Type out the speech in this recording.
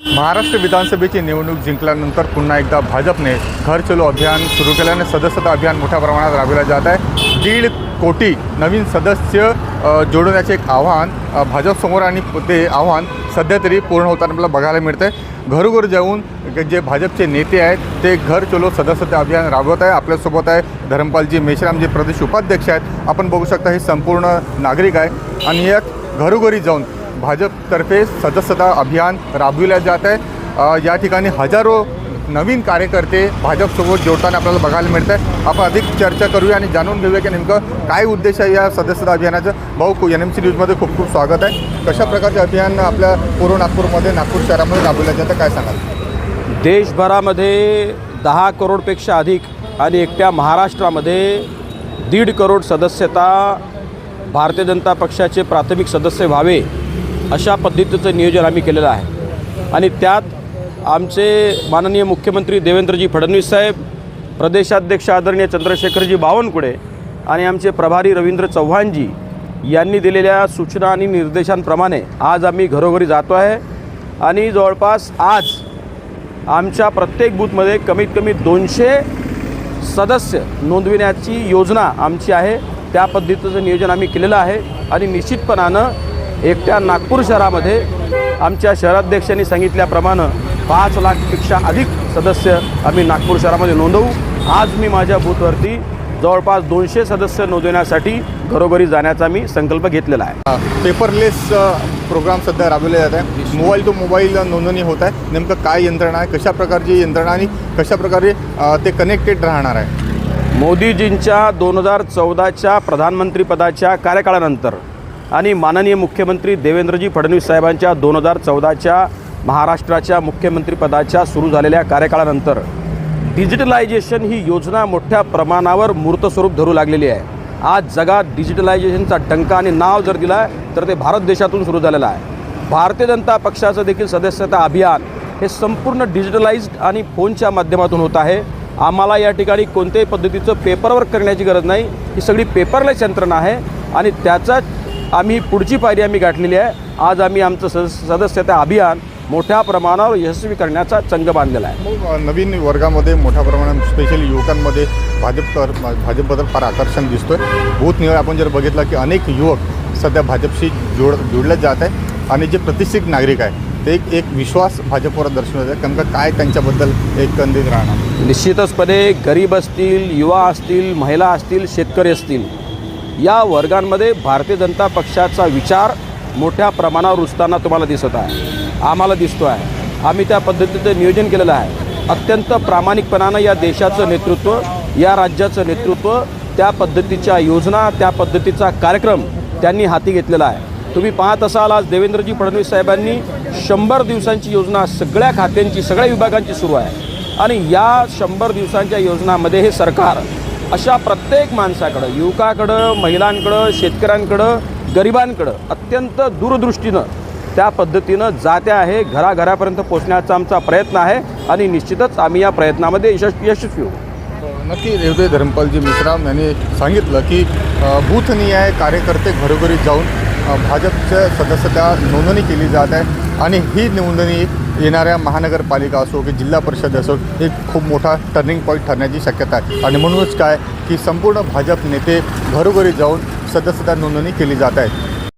महाराष्ट्र विधानसभेची निवडणूक जिंकल्यानंतर पुन्हा एकदा भाजपने घर चलो अभियान सुरू केल्याने सदस्यता अभियान मोठ्या प्रमाणात राबविलं जात आहे. दीड कोटी नवीन सदस्य जोडण्याचे एक आव्हान भाजपसमोर आणि ते आव्हान सध्या तरी पूर्ण होताना आपल्याला बघायला मिळतं आहे घरोघर जाऊन जे भाजपचे नेते आहेत ते घर चलो सदस्यता अभियान राबवत आहे. आपल्यासोबत आहे धर्मपालजी मेश्राम जे प्रदेश उपाध्यक्ष आहेत. आपण बघू शकता हे संपूर्ण नागरिक आहे. आणि यात घरोघरी जाऊन भाजपतर्फे सदस्यता अभियान राबविल्या जात आहे. या ठिकाणी हजारो नवीन कार्यकर्ते भाजपसोबत जोडताना आपल्याला बघायला मिळत आहे आपण अधिक चर्चा करूया आणि जाणून घेऊया की नेमकं काय उद्देश आहे या सदस्यता अभियानाचं. भाऊ एन एम सी न्यूजमध्ये खूप खूप स्वागत आहे. कशा प्रकारचे अभियान आपल्या पूर्व नागपूरमध्ये नागपूर शहरामध्ये राबविलं जातं काय सांगाल? देशभरामध्ये दहा करोडपेक्षा अधिक आणि एकट्या महाराष्ट्रामध्ये दीड करोड सदस्यता भारतीय जनता पक्षाचे प्राथमिक सदस्य व्हावे अशा पद्धतीचं नियोजन आम्ही केलेलं आहे. आणि त्यात आमचे माननीय मुख्यमंत्री देवेंद्रजी फडणवीस साहेब प्रदेशाध्यक्ष आदरणीय चंद्रशेखरजी बावनकुळे आणि आमचे प्रभारी रवींद्र चव्हाणजी यांनी दिलेल्या सूचना आणि निर्देशांप्रमाणे आज आम्ही घरोघरी जातो आहे. आणि जवळपास आज आमच्या प्रत्येक बूथमध्ये कमीत कमी दोनशे सदस्य नोंदविण्याची योजना आमची आहे. त्या पद्धतीचं नियोजन आम्ही केलेलं आहे. आणि निश्चितपणानं एकट्या नागपूर शहरामध्ये आमच्या शहराध्यक्षांनी सांगितल्याप्रमाणे पाच लाखपेक्षा अधिक सदस्य आम्ही नागपूर शहरामध्ये नोंदवू. आज मी माझ्या बूथवरती जवळपास दोनशे सदस्य नोंदवण्यासाठी घरोघरी जाण्याचा मी संकल्प घेतलेला आहे. पेपरलेस प्रोग्राम सध्या राबविले जात आहे. मोबाईल टू मोबाईल नोंदणी होत आहे. नेमकं काय यंत्रणा आहे कशा प्रकारची यंत्रणा आणि कशा प्रकारे ते कनेक्टेड राहणार आहे? मोदीजींच्या दोन हजार चौदाच्या प्रधानमंत्रीपदाच्या कार्यकाळानंतर आणि माननीय मुख्यमंत्री देवेंद्रजी फडणवीस साहेबांच्या दोन हजार चौदाच्या महाराष्ट्राच्या मुख्यमंत्रीपदाच्या सुरू झालेल्या कार्यकाळानंतर डिजिटलायझेशन ही योजना मोठ्या प्रमाणावर मूर्तस्वरूप धरू लागलेली आहे. आज जगात डिजिटलायझेशनचा टंका आणि नाव जर दिला तर ते भारत देशातून सुरू झालेलं आहे. भारतीय जनता पक्षाचं देखील सदस्यता अभियान हे संपूर्ण डिजिटलाइज्ड आणि फोनच्या माध्यमातून होत आहे. आम्हाला या ठिकाणी कोणत्याही पद्धतीचं पेपरवर्क करण्याची गरज नाही. ही सगळी पेपरलेस यंत्रणा आहे आणि त्याचा आम्ही पुढची पायरी आम्ही गाठलेली आहे. आज आम्ही आमचं सदस सदस्यता अभियान मोठ्या प्रमाणावर यशस्वी करण्याचा चंग बांधलेला आहे. नवीन वर्गामध्ये मोठ्या प्रमाणात स्पेशली युवकांमध्ये भाजप तर भाजपबद्दल फार आकर्षण दिसतोय. निवड आपण जर बघितलं की अनेक युवक सध्या भाजपशी जोड जोडले जात आहे आणि जे प्रतिष्ठित नागरिक आहे ते एक एक विश्वास भाजपवर दर्शवत आहे नेमकं काय त्यांच्याबद्दल एकंदरीत राहणार? निश्चितचपणे गरीब असतील युवा असतील महिला असतील शेतकरी असतील. या वर्गांमध्ये भारतीय जनता पक्षाचा विचार मोठ्या प्रमाणावर रुजताना तुम्हाला दिसत आहे. आम्हाला दिसतो आहे. आम्ही त्या पद्धतीचं नियोजन केलेलं आहे. अत्यंत प्रामाणिकपणानं या देशाचं नेतृत्व या राज्याचं नेतृत्व त्या पद्धतीच्या योजना त्या पद्धतीचा कार्यक्रम त्यांनी हाती घेतलेला आहे. तुम्ही पाहत असाल आज देवेंद्रजी फडणवीस साहेबांनी शंभर दिवसांची योजना सगळ्या खात्यांची सगळ्या विभागांची सुरू आहे. आणि या शंभर दिवसांच्या योजनामध्ये हे सरकार अशा प्रत्येक माणसाकडं युवकाकडं महिलांकडं शेतकऱ्यांकडं गरिबांकडं अत्यंत दूरदृष्टीनं त्या पद्धतीनं जात्या आहे घराघरापर्यंत पोचण्याचा आमचा प्रयत्न आहे आणि निश्चितच आम्ही या प्रयत्नामध्ये यशस्वी यशस्वी होऊ. नक्की रेवदे धर्मपालजी मिश्राम यांनी सांगितलं की बूथनिहाय कार्यकर्ते घरोघरी जाऊन भाजपच्या सदस्यता नोंदणी केली जात आहे. आणि ही नोंदणी येणाऱ्या महानगरपालिका असो की जिल्हा परिषद असो एक खूप मोठा टर्निंग पॉईंट ठरण्याची शक्यता आहे. आणि म्हणूनच काय की संपूर्ण भाजप नेते घरोघरी जाऊन सदस्यता नोंदणी केली जात आहे